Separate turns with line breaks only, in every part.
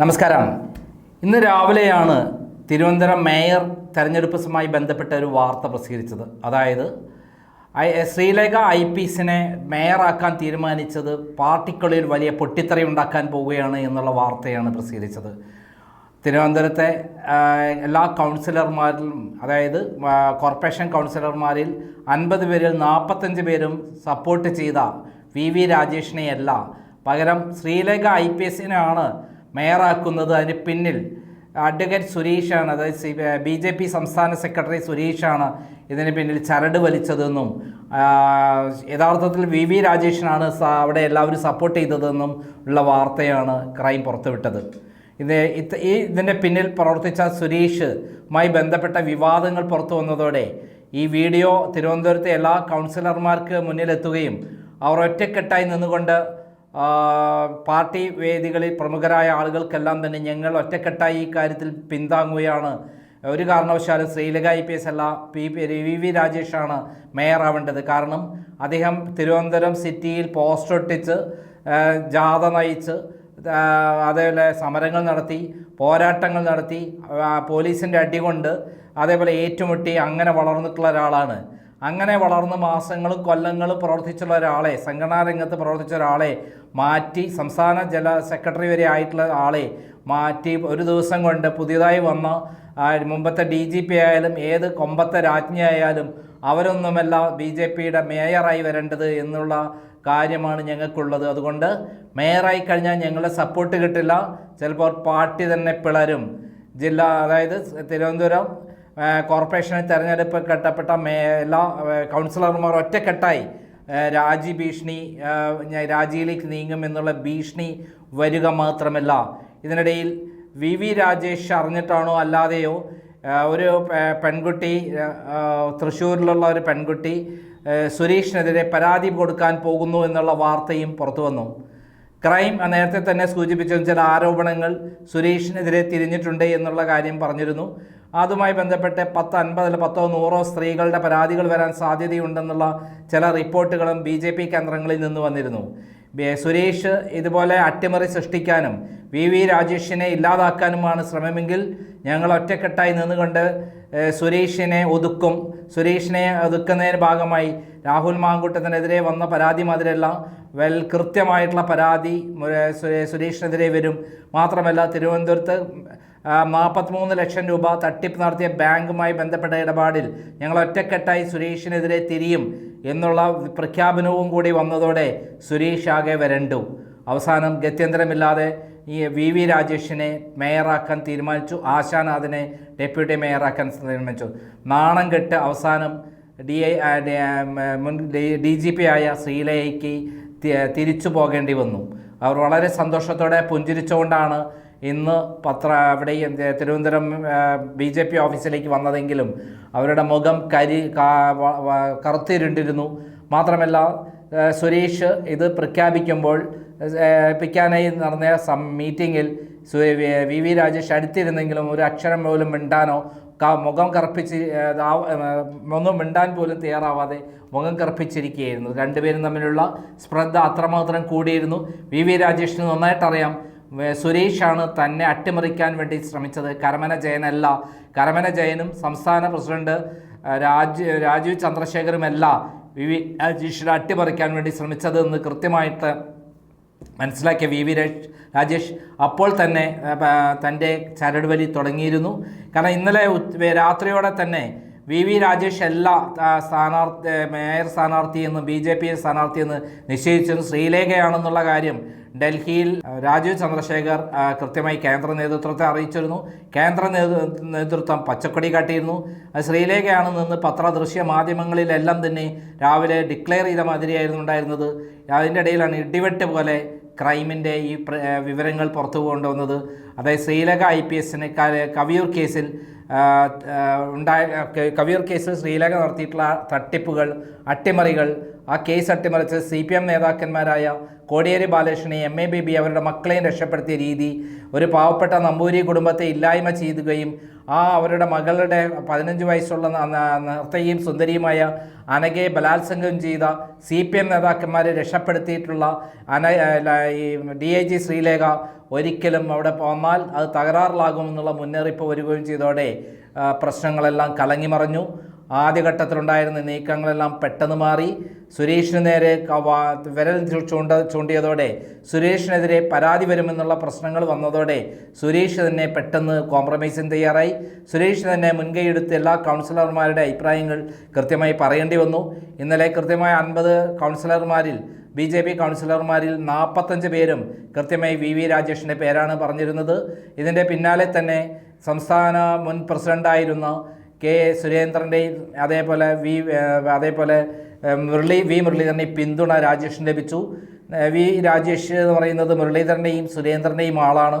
നമസ്കാരം. ഇന്ന് രാവിലെയാണ് തിരുവനന്തപുരം മേയർ തെരഞ്ഞെടുപ്പുമായി ബന്ധപ്പെട്ട ഒരു വാർത്ത പ്രസിദ്ധീകരിച്ചത്. അതായത് ശ്രീലേഖ ഐ പി എസിനെ മേയറാക്കാൻ തീരുമാനിച്ചത് പാർട്ടിക്കുള്ളിൽ വലിയ പൊട്ടിത്തെറി ഉണ്ടാക്കാൻ പോവുകയാണ് എന്നുള്ള വാർത്തയാണ് പ്രസിദ്ധീകരിച്ചത്. തിരുവനന്തപുരത്തെ എല്ലാ കൗൺസിലർമാരിലും അതായത് കോർപ്പറേഷൻ കൗൺസിലർമാരിൽ അൻപത് പേരിൽ നാൽപ്പത്തഞ്ച് പേരും സപ്പോർട്ട് ചെയ്ത വി വി രാജേഷിനെയല്ല. പകരം ശ്രീലേഖ ഐ പി എസിനെയാണ് മേയറാക്കുന്നത് അതിന് പിന്നിൽ അഡ്വക്കേറ്റ് സുരേഷാണ് അതായത് ബി ജെ പി സംസ്ഥാന സെക്രട്ടറി സുരേഷാണ് ഇതിന് പിന്നിൽ ചരട് വലിച്ചതെന്നും യഥാർത്ഥത്തിൽ വി വി രാജേഷിനാണ് അവിടെ എല്ലാവരും സപ്പോർട്ട് ചെയ്തതെന്നും ഉള്ള വാർത്തയാണ് ക്രൈം പുറത്തുവിട്ടത്. ഇത് ഈ ഇതിന്റെ പിന്നിൽ പ്രവർത്തിച്ച സുരേഷുമായി ബന്ധപ്പെട്ട വിവാദങ്ങൾ പുറത്തു വന്നതോടെ ഈ വീഡിയോ തിരുവനന്തപുരത്തെ എല്ലാ കൗൺസിലർമാർക്ക് മുന്നിലെത്തുകയും അവർ ഒറ്റക്കെട്ടായി നിന്നുകൊണ്ട് പാർട്ടി വേദികളിൽ പ്രമുഖരായ ആളുകൾക്കെല്ലാം തന്നെ ഞങ്ങൾ ഒറ്റക്കെട്ടായി ഈ കാര്യത്തിൽ പിന്താങ്ങുകയാണ്. ഒരു കാരണവശാലും ശ്രീലക ഐ പി എസ് അല്ല പി വി വി രാജേഷാണ് മേയറാവേണ്ടത്. കാരണം അദ്ദേഹം തിരുവനന്തപുരം സിറ്റിയിൽ പോസ്റ്റർ ഒട്ടിച്ച് ജാഥ നയിച്ച് അതേപോലെ സമരങ്ങൾ നടത്തി പോരാട്ടങ്ങൾ നടത്തി പോലീസിന്റെ അടികൊണ്ട് അതേപോലെ ഏറ്റുമുട്ടി അങ്ങനെ വളർന്നിട്ടുള്ള ഒരാളാണ്. അങ്ങനെ വളർന്ന് മാസങ്ങൾ കൊല്ലങ്ങൾ പ്രവർത്തിച്ചുള്ള ഒരാളെ സംഘടനാ രംഗത്ത് പ്രവർത്തിച്ച ഒരാളെ മാറ്റി സംസ്ഥാന ജല സെക്രട്ടറി വരെ ആയിട്ടുള്ള ആളെ മാറ്റി ഒരു ദിവസം കൊണ്ട് പുതിയതായി വന്ന മുമ്പത്തെ ഡി ജി പി ആയാലും ഏത് കൊമ്പത്തെ രാജ്ഞിയായാലും അവരൊന്നുമല്ല ബി ജെ പിയുടെ മേയറായി വരേണ്ടത് എന്നുള്ള കാര്യമാണ് ഞങ്ങൾക്കുള്ളത്. അതുകൊണ്ട് മേയറായി കഴിഞ്ഞാൽ ഞങ്ങളെ സപ്പോർട്ട് കിട്ടില്ല. ചിലപ്പോൾ പാർട്ടി തന്നെ പിളരും. ജില്ല അതായത് തിരുവനന്തപുരം ആ, കോർപ്പറേഷനിൽ തെരഞ്ഞെടുപ്പ് കെട്ടപ്പെട്ട മേ എല്ലാ കൗൺസിലർമാർ ഒറ്റക്കെട്ടായി രാജി ഭീഷണി രാജിയിലേക്ക് നീങ്ങുമെന്നുള്ള ഭീഷണി വരിക മാത്രമല്ല. ഇതിനിടയിൽ വി. വി. രാജേഷ് അറിഞ്ഞിട്ടാണോ അല്ലാതെയോ ഒരു പെൺകുട്ടി തൃശ്ശൂരിലുള്ള ഒരു പെൺകുട്ടി സുരേഷിനെതിരെ പരാതി കൊടുക്കാൻ പോകുന്നു എന്നുള്ള വാർത്തയും പുറത്തു വന്നു. ക്രൈം നേരത്തെ തന്നെ സൂചിപ്പിച്ച ചില ആരോപണങ്ങൾ സുരേഷിനെതിരെ തിരിഞ്ഞിട്ടുണ്ട് എന്നുള്ള കാര്യം പറഞ്ഞിരുന്നു. അതുമായി ബന്ധപ്പെട്ട് പത്ത് അൻപതിൽ പത്തോ നൂറോ സ്ത്രീകളുടെ പരാതികൾ വരാൻ സാധ്യതയുണ്ടെന്നുള്ള ചില റിപ്പോർട്ടുകളും ബി ജെ പി കേന്ദ്രങ്ങളിൽ നിന്ന് വന്നിരുന്നു. സുരേഷ് ഇതുപോലെ അട്ടിമറി സൃഷ്ടിക്കാനും വി വി രാജേഷിനെ ഇല്ലാതാക്കാനുമാണ് ശ്രമമെങ്കിൽ ഞങ്ങൾ ഒറ്റക്കെട്ടായി നിന്നുകൊണ്ട് സുരേഷിനെ ഒതുക്കും. സുരേഷിനെ ഒതുക്കുന്നതിന് ഭാഗമായി രാഹുൽ മാങ്കൂട്ടത്തിനെതിരെ വന്ന പരാതി മാതിരിയല്ല വെൽ കൃത്യമായിട്ടുള്ള പരാതി സുരേഷിനെതിരെ വരും. മാത്രമല്ല തിരുവനന്തപുരത്ത് നാൽപ്പത്തിമൂന്ന് ലക്ഷം രൂപ തട്ടിപ്പ് നടത്തിയ ബാങ്കുമായി ബന്ധപ്പെട്ട ഇടപാടിൽ ഞങ്ങൾ ഒറ്റക്കെട്ടായി സുരേഷിനെതിരെ തിരിയും എന്നുള്ള പ്രഖ്യാപനവും കൂടി വന്നതോടെ സുരേഷ് ആകെ വരണ്ടു. അവസാനം ഗത്യന്തരമില്ലാതെ ഈ വി വി രാജേഷിനെ മേയറാക്കാൻ തീരുമാനിച്ചു. ആശാനാഥിനെ ഡെപ്യൂട്ടി മേയറാക്കാൻ തീരുമാനിച്ചു. നാണം കെട്ട് അവസാനം ഡി ഐ മുൻ ഡി ജി പി ആയ ശ്രീലയ്ക്ക് തിരിച്ചു പോകേണ്ടി വന്നു. അവർ വളരെ സന്തോഷത്തോടെ പുഞ്ചിരിച്ചുകൊണ്ടാണ് ഇന്ന് പത്ര അവിടെ ഈ തിരുവനന്തപുരം ബി ജെ പി ഓഫീസിലേക്ക് വന്നതെങ്കിലും അവരുടെ മുഖം കരി കറുത്തിരുണ്ടിരുന്നു. മാത്രമല്ല സുരേഷ് ഇത് പ്രഖ്യാപിക്കുമ്പോൾ പിക്കാനായി നടന്ന സം മീറ്റിങ്ങിൽ വി- വി രാജേഷ് അടുത്തിരുന്നെങ്കിലും ഒരു അക്ഷരം പോലും മിണ്ടാനോ മുഖം കറുപ്പിച്ച് ഒന്നും മിണ്ടാൻ പോലും തയ്യാറാവാതെ മുഖം കറുപ്പിച്ചിരിക്കുകയായിരുന്നു. രണ്ടുപേരും തമ്മിലുള്ള സ്പ്രദ്ധ അത്രമാത്രം കൂടിയിരുന്നു. വി വി രാജേഷിന് നന്നായിട്ടറിയാം. സുരേഷാണ് തന്നെ അട്ടിമറിക്കാൻ വേണ്ടി ശ്രമിച്ചത്. കരമന ജയനല്ല. കരമന ജയനും സംസ്ഥാന പ്രസിഡന്റ് രാജ് രാജീവ് ചന്ദ്രശേഖറുമല്ല വി വി രാജേഷിനെ അട്ടിമറിക്കാൻ വേണ്ടി ശ്രമിച്ചത് എന്ന് കൃത്യമായിട്ട് മനസ്സിലാക്കിയ വി വി രാജ് രാജേഷ് അപ്പോൾ തന്നെ തന്റെ ചരടുവലി തുടങ്ങിയിരുന്നു. കാരണം ഇന്നലെ രാത്രിയോടെ തന്നെ വി വി രാജേഷ് അല്ല സ്ഥാനാർത്ഥി മേയർ സ്ഥാനാർത്ഥി എന്ന് ബി ജെ പി സ്ഥാനാർത്ഥി എന്ന് നിശ്ചയിച്ചത് ശ്രീലേഖയാണെന്നുള്ള കാര്യം ഡൽഹിയിൽ രാജീവ് ചന്ദ്രശേഖർ കൃത്യമായി കേന്ദ്ര നേതൃത്വത്തെ അറിയിച്ചിരുന്നു. കേന്ദ്ര നേതൃത്വം പച്ചക്കൊടി കാട്ടിയിരുന്നു. ശ്രീലേഖയാണെന്ന് പത്രദൃശ്യ മാധ്യമങ്ങളിലെല്ലാം തന്നെ രാവിലെ ഡിക്ലെയർ ചെയ്ത മാതിരിയായിരുന്നു ഉണ്ടായിരുന്നത്. അതിന്റെ ഇടയിലാണ് ഇടിവെട്ട് പോലെ ക്രൈമിന്റെ ഈ വിവരങ്ങൾ പുറത്തു കൊണ്ടുവന്നത്. അതായത് ശ്രീലക ഐ പി എസിന് കവിയൂർ കേസിൽ ഉണ്ടായ കവിയൂർ കേസിൽ ശ്രീലക നടത്തിയിട്ടുള്ള തട്ടിപ്പുകൾ അട്ടിമറികൾ ആ കേസ് അട്ടിമറിച്ച് സി പി എം നേതാക്കന്മാരായ കോടിയേരി ബാലകൃഷ്ണനെയും എം എ ബി ബി അവരുടെ മക്കളെയും രക്ഷപ്പെടുത്തിയ രീതി ഒരു പാവപ്പെട്ട നമ്പൂരി കുടുംബത്തെ ഇല്ലായ്മ ചെയ്യുകയും ആ അവരുടെ മകളുടെ പതിനഞ്ച് വയസ്സുള്ള നർത്തകിയും സുന്ദരിയുമായ അനഘയെ ബലാത്സംഗം ചെയ്ത സി പി എം നേതാക്കന്മാരെ രക്ഷപ്പെടുത്തിയിട്ടുള്ള അന ഈ ഡി ഐ ജി ശ്രീലേഖ ഒരിക്കലും അവിടെ വന്നാൽ അത് തകരാറിലാകുമെന്നുള്ള മുന്നറിയിപ്പ് വരികയും ചെയ്തോടെ പ്രശ്നങ്ങളെല്ലാം കലങ്ങിമറഞ്ഞു. ആദ്യഘട്ടത്തിലുണ്ടായിരുന്ന നീക്കങ്ങളെല്ലാം പെട്ടെന്ന് മാറി. സുരേഷിന് നേരെ വിരൽ ചൂണ്ട ചൂണ്ടിയതോടെ സുരേഷിനെതിരെ പരാതി വരുമെന്നുള്ള പ്രശ്നങ്ങൾ വന്നതോടെ സുരേഷ് തന്നെ പെട്ടെന്ന് കോംപ്രമൈസിന് തയ്യാറായി. സുരേഷ് തന്നെ മുൻകൈയെടുത്ത് എല്ലാ കൗൺസിലർമാരുടെ അഭിപ്രായങ്ങൾ കൃത്യമായി പറയേണ്ടി വന്നു. ഇന്നലെ കൃത്യമായ അൻപത് കൗൺസിലർമാരിൽ ബി ജെ പി കൗൺസിലർമാരിൽ നാൽപ്പത്തഞ്ച് പേരും കൃത്യമായി വി വി രാജേഷിന്റെ പേരാണ് പറഞ്ഞിരുന്നത്. ഇതിന്റെ പിന്നാലെ തന്നെ സംസ്ഥാന മുൻ പ്രസിഡന്റായിരുന്ന കെ സുരേന്ദ്രന്റെയും അതേപോലെ വി അതേപോലെ മുരളി വി മുരളീധരന്റെയും പിന്തുണ രാജേഷിന് ലഭിച്ചു. വി രാജേഷ് എന്ന് പറയുന്നത് മുരളീധരന്റെയും സുരേന്ദ്രന്റെയും ആളാണ്.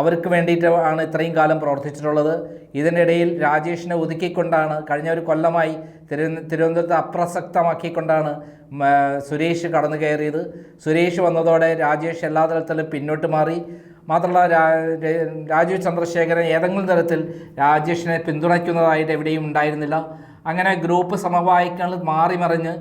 അവർക്ക് വേണ്ടിയിട്ട് ആണ് ഇത്രയും കാലം പ്രവർത്തിച്ചിട്ടുള്ളത്. ഇതിനിടയിൽ രാജേഷിനെ ഒതുക്കിക്കൊണ്ടാണ് കഴിഞ്ഞ ഒരു കൊല്ലമായി തിരു തിരുവനന്തപുരത്ത് അപ്രസക്തമാക്കിക്കൊണ്ടാണ് സുരേഷ് കടന്നു കയറിയത്. സുരേഷ് വന്നതോടെ രാജേഷ് എല്ലാ തലത്തിലും പിന്നോട്ട് മാറി. മാത്രമല്ല രാജീവ് ചന്ദ്രശേഖരൻ ഏതെങ്കിലും തരത്തിൽ രാജേഷിനെ പിന്തുണയ്ക്കുന്നതായിട്ട് എവിടെയും ഉണ്ടായിരുന്നില്ല. അങ്ങനെ ഗ്രൂപ്പ് സമവായിക്കൾ മാറി മറിഞ്ഞ്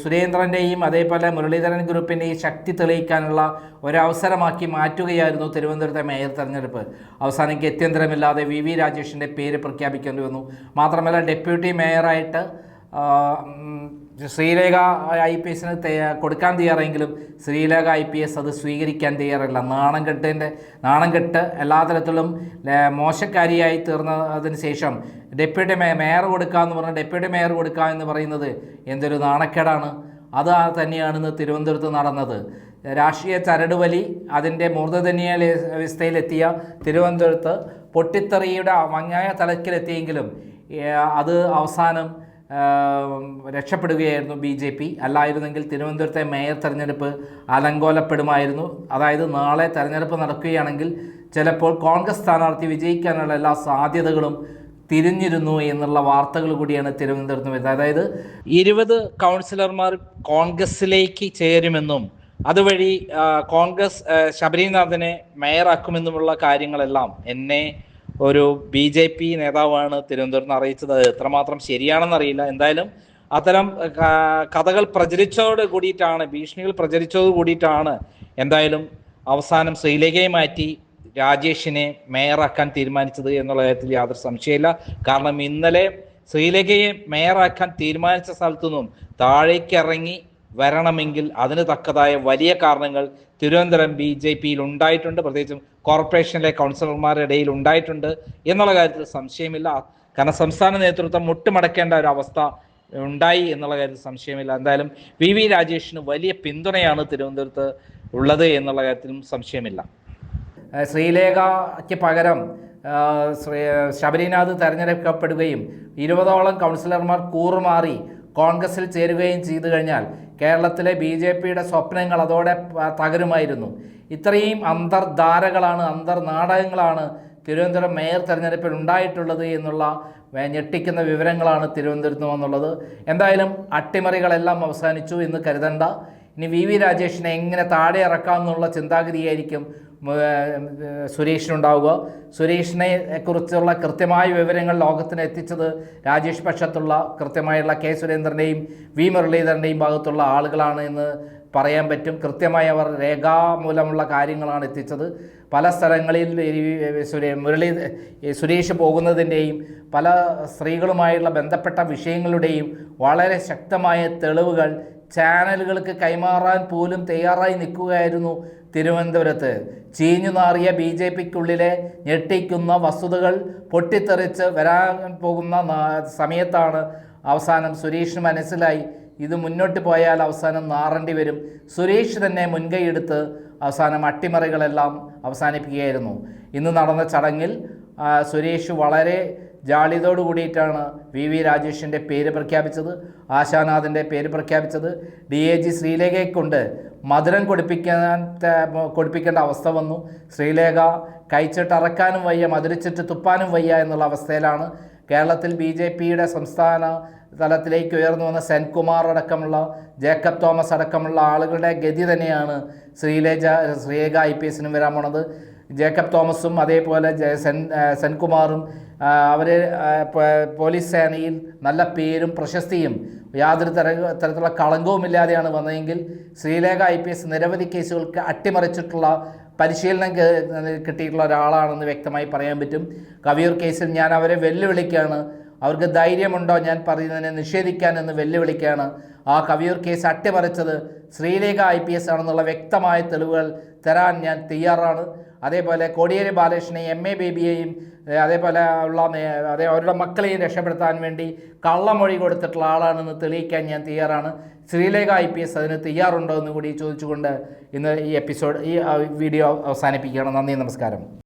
സുരേന്ദ്രന്റെയും അതേപോലെ മുരളീധരൻ ഗ്രൂപ്പിന്റെയും ശക്തി തെളിയിക്കാനുള്ള ഒരവസരമാക്കി മാറ്റുകയായിരുന്നു തിരുവനന്തപുരത്തെ മേയർ തെരഞ്ഞെടുപ്പ്. അവസാനം ഗത്യന്തരമില്ലാതെ വി വി രാജേഷിന്റെ പേര് പ്രഖ്യാപിക്കേണ്ടി വന്നു. മാത്രമല്ല ഡെപ്യൂട്ടി മേയറായിട്ട് ശ്രീലേഖ ഐ പി എസിന് കൊടുക്കാൻ തയ്യാറെങ്കിലും ശ്രീലേഖ ഐ പി എസ് അത് സ്വീകരിക്കാൻ തയ്യാറല്ല. നാണം കെട്ടിന്റെ നാണം കെട്ട് എല്ലാ തരത്തിലും മോശക്കാരിയായി തീർന്നതിന് ശേഷം ഡെപ്യൂട്ടി മേയർ കൊടുക്കാമെന്ന് പറഞ്ഞാൽ ഡെപ്യൂട്ടി മേയർ കൊടുക്കുക എന്ന് പറയുന്നത് എന്തൊരു നാണക്കേടാണ്. അത് തന്നെയാണ് തന്നെയാണ് തിരുവനന്തപുരത്ത് നടന്നത്. രാഷ്ട്രീയ ചരടുവലി അതിന്റെ മൂർധന്യ അവസ്ഥയിലെത്തിയ തിരുവനന്തപുരത്ത് പൊട്ടിത്തെറിയുടെ മങ്ങായ തലക്കിലെത്തിയെങ്കിലും അത് അവസാനം രക്ഷപ്പെടുകയായിരുന്നു ബി ജെ പി. അല്ലായിരുന്നെങ്കിൽ തിരുവനന്തപുരത്തെ മേയർ തെരഞ്ഞെടുപ്പ് അലങ്കോലപ്പെടുമായിരുന്നു. അതായത് നാളെ തെരഞ്ഞെടുപ്പ് നടക്കുകയാണെങ്കിൽ ചിലപ്പോൾ കോൺഗ്രസ് സ്ഥാനാർത്ഥി വിജയിക്കാനുള്ള എല്ലാ സാധ്യതകളും തിരിഞ്ഞിരുന്നു എന്നുള്ള വാർത്തകൾ കൂടിയാണ് തിരുവനന്തപുരത്ത് വരുന്നത്. അതായത് ഇരുപത് കൗൺസിലർമാർ കോൺഗ്രസിലേക്ക് ചേരുമെന്നും അതുവഴി കോൺഗ്രസ് ശബരിനാഥനെ മേയറാക്കുമെന്നുമുള്ള കാര്യങ്ങളെല്ലാം എന്നെ ഒരു ബി ജെ പി നേതാവാണ് തിരുവനന്തപുരത്ത് അറിയിച്ചത്. എത്രമാത്രം ശരിയാണെന്നറിയില്ല. എന്തായാലും അത്തരം കഥകൾ പ്രചരിച്ചതോട് കൂടിയിട്ടാണ് ഭീഷണികൾ പ്രചരിച്ചതോട് കൂടിയിട്ടാണ് എന്തായാലും അവസാനം ശ്രീലേഖയെ മാറ്റി രാജേഷിനെ മേയറാക്കാൻ തീരുമാനിച്ചത് എന്നുള്ള കാര്യത്തിൽ യാതൊരു സംശയമില്ല കാരണം ഇന്നലെ ശ്രീലേഖയെ മേയറാക്കാൻ തീരുമാനിച്ച സ്ഥലത്തു നിന്നും താഴേക്ക് ഇറങ്ങി വരണമെങ്കിൽ അതിന് തക്കതായ വലിയ കാരണങ്ങൾ തിരുവനന്തപുരം ബി ജെ പിയിൽ ഉണ്ടായിട്ടുണ്ട്. പ്രത്യേകിച്ചും കോർപ്പറേഷനിലെ കൗൺസിലർമാരുടെ ഇടയിൽ ഉണ്ടായിട്ടുണ്ട് എന്നുള്ള കാര്യത്തിൽ സംശയമില്ല. കാരണം സംസ്ഥാന നേതൃത്വം മുട്ടുമടക്കേണ്ട ഒരു അവസ്ഥ ഉണ്ടായി എന്നുള്ള കാര്യത്തിൽ സംശയമില്ല. എന്തായാലും വി വി രാജേഷിന് വലിയ പിന്തുണയാണ് തിരുവനന്തപുരത്ത് ഉള്ളത് എന്നുള്ള കാര്യത്തിലും സംശയമില്ല. ശ്രീലേഖയ്ക്ക് പകരം ശബരിനാഥ് തെരഞ്ഞെടുക്കപ്പെടുകയും ഇരുപതോളം കൗൺസിലർമാർ കൂറുമാറി കോൺഗ്രസിൽ ചേരുകയും ചെയ്തു കഴിഞ്ഞാൽ കേരളത്തിലെ ബി ജെ പിയുടെ സ്വപ്നങ്ങൾ അതോടെ തകരുമായിരുന്നു. ഇത്രയും അന്തർധാരകളാണ് അന്തർനാടകങ്ങളാണ് തിരുവനന്തപുരം മേയർ തെരഞ്ഞെടുപ്പിൽ ഉണ്ടായിട്ടുള്ളത് എന്നുള്ള ഞെട്ടിക്കുന്ന വിവരങ്ങളാണ് തിരുവനന്തപുരത്ത് നിന്നുള്ളത് എന്തായാലും അട്ടിമറികളെല്ലാം അവസാനിച്ചു എന്ന് കരുതണ്ട. ഇനി വി വി രാജേഷിനെ എങ്ങനെ താഴെ ഇറക്കാം എന്നുള്ള ചിന്താഗതിയായിരിക്കും സുരേഷിനുണ്ടാവുക. സുരേഷിനെ കുറിച്ചുള്ള കൃത്യമായ വിവരങ്ങൾ ലോകത്തിന് എത്തിച്ചത് രാജേഷ് പക്ഷത്തുള്ള കൃത്യമായുള്ള കെ സുരേന്ദ്രന്റെയും വി മുരളീധരന്റെയും ഭാഗത്തുള്ള ആളുകളാണ് എന്ന് പറയാൻ പറ്റും. കൃത്യമായി അവർ രേഖാമൂലമുള്ള കാര്യങ്ങളാണ് എത്തിച്ചത്. പല സ്ഥലങ്ങളിൽ മുരളി സുരേഷ് പോകുന്നതിന്റെയും പല സ്ത്രീകളുമായുള്ള ബന്ധപ്പെട്ട വിഷയങ്ങളുടെയും വളരെ ശക്തമായ തെളിവുകൾ ചാനലുകൾക്ക് കൈമാറാൻ പോലും തയ്യാറായി നിൽക്കുകയായിരുന്നു തിരുവനന്തപുരത്ത്. ചീഞ്ഞു നാറിയ ബി ജെ പിക്കുള്ളിലെ ഞെട്ടിക്കുന്ന വസ്തുതകൾ പൊട്ടിത്തെറിച്ച് വരാൻ പോകുന്ന സമയത്താണ് അവസാനം സുരേഷിന് മനസ്സിലായി. ഇത് മുന്നോട്ട് പോയാൽ അവസാനം നാറേണ്ടി വരും. സുരേഷ് തന്നെ മുൻകൈയെടുത്ത് അവസാനം അട്ടിമറികളെല്ലാം അവസാനിപ്പിക്കുകയായിരുന്നു. ഇന്ന് നടന്ന ചടങ്ങിൽ സുരേഷ് വളരെ ജാളിതോട് കൂടിയിട്ടാണ് വി വി രാജേഷിന്റെ പേര് പ്രഖ്യാപിച്ചത് ആശാനാഥിന്റെ പേര് പ്രഖ്യാപിച്ചത്. ഡി എ ജി ശ്രീലേഖയെ കൊണ്ട് മധുരം കൊടുപ്പിക്കാൻ കൊടുപ്പിക്കേണ്ട അവസ്ഥ വന്നു. ശ്രീലേഖ കഴിച്ചിട്ടറക്കാനും വയ്യ മധുരിച്ചിട്ട് തുപ്പാനും വയ്യ എന്നുള്ള അവസ്ഥയിലാണ് കേരളത്തിൽ ബി ജെ പിയുടെ സംസ്ഥാന തലത്തിലേക്ക് ഉയർന്നു വന്ന സെൻകുമാർ അടക്കമുള്ള ജേക്കബ് തോമസ് അടക്കമുള്ള ആളുകളുടെ ഗതി തന്നെയാണ് ശ്രീലേജ ശ്രീലേഖ ഐ പി എസിനും വരാൻ പോണത്. ജേക്കബ് തോമസും അതേപോലെ സെൻ സെൻകുമാറും അവർ പോലീസ് സേനയിൽ നല്ല പേരും പ്രശസ്തിയും യാതൊരു തര തരത്തിലുള്ള കളങ്കവുമില്ലാതെയാണ് വന്നതെങ്കിൽ ശ്രീലേഖ ഐ പി എസ് നിരവധി കേസുകൾക്ക് അട്ടിമറിച്ചിട്ടുള്ള പരിശീലനം കിട്ടിയിട്ടുള്ള ഒരാളാണെന്ന് വ്യക്തമായി പറയാൻ പറ്റും. കവിയൂർ കേസിൽ ഞാൻ അവരെ വെല്ലുവിളിക്കുകയാണ്. അവർക്ക് ധൈര്യമുണ്ടോ ഞാൻ പറയുന്നതിനെ നിഷേധിക്കാൻ എന്ന് വെല്ലുവിളിക്കുകയാണ്. ആ കവിയൂർ കേസ് അട്ടിമറിച്ചത് ശ്രീലേഖ ഐ പി എസ് ആണെന്നുള്ള വ്യക്തമായ തെളിവുകൾ തരാൻ ഞാൻ തയ്യാറാണ്. അതേപോലെ കോടിയേരി ബാലകൃഷ്ണനെയും എം എ ബേബിയെയും അതേപോലെ ഉള്ള അതേ അവരുടെ മക്കളെയും രക്ഷപ്പെടുത്താൻ വേണ്ടി കള്ളമൊഴി കൊടുത്തിട്ടുള്ള ആളാണെന്ന് തെളിയിക്കാൻ ഞാൻ തയ്യാറാണ്. ശ്രീലേഖ ഐ പി എസ് അതിന് തയ്യാറുണ്ടോ എന്ന് കൂടി ചോദിച്ചുകൊണ്ട് ഇന്ന് ഈ എപ്പിസോഡ് ഈ വീഡിയോ അവസാനിപ്പിക്കുകയാണ്. നന്ദി നമസ്കാരം.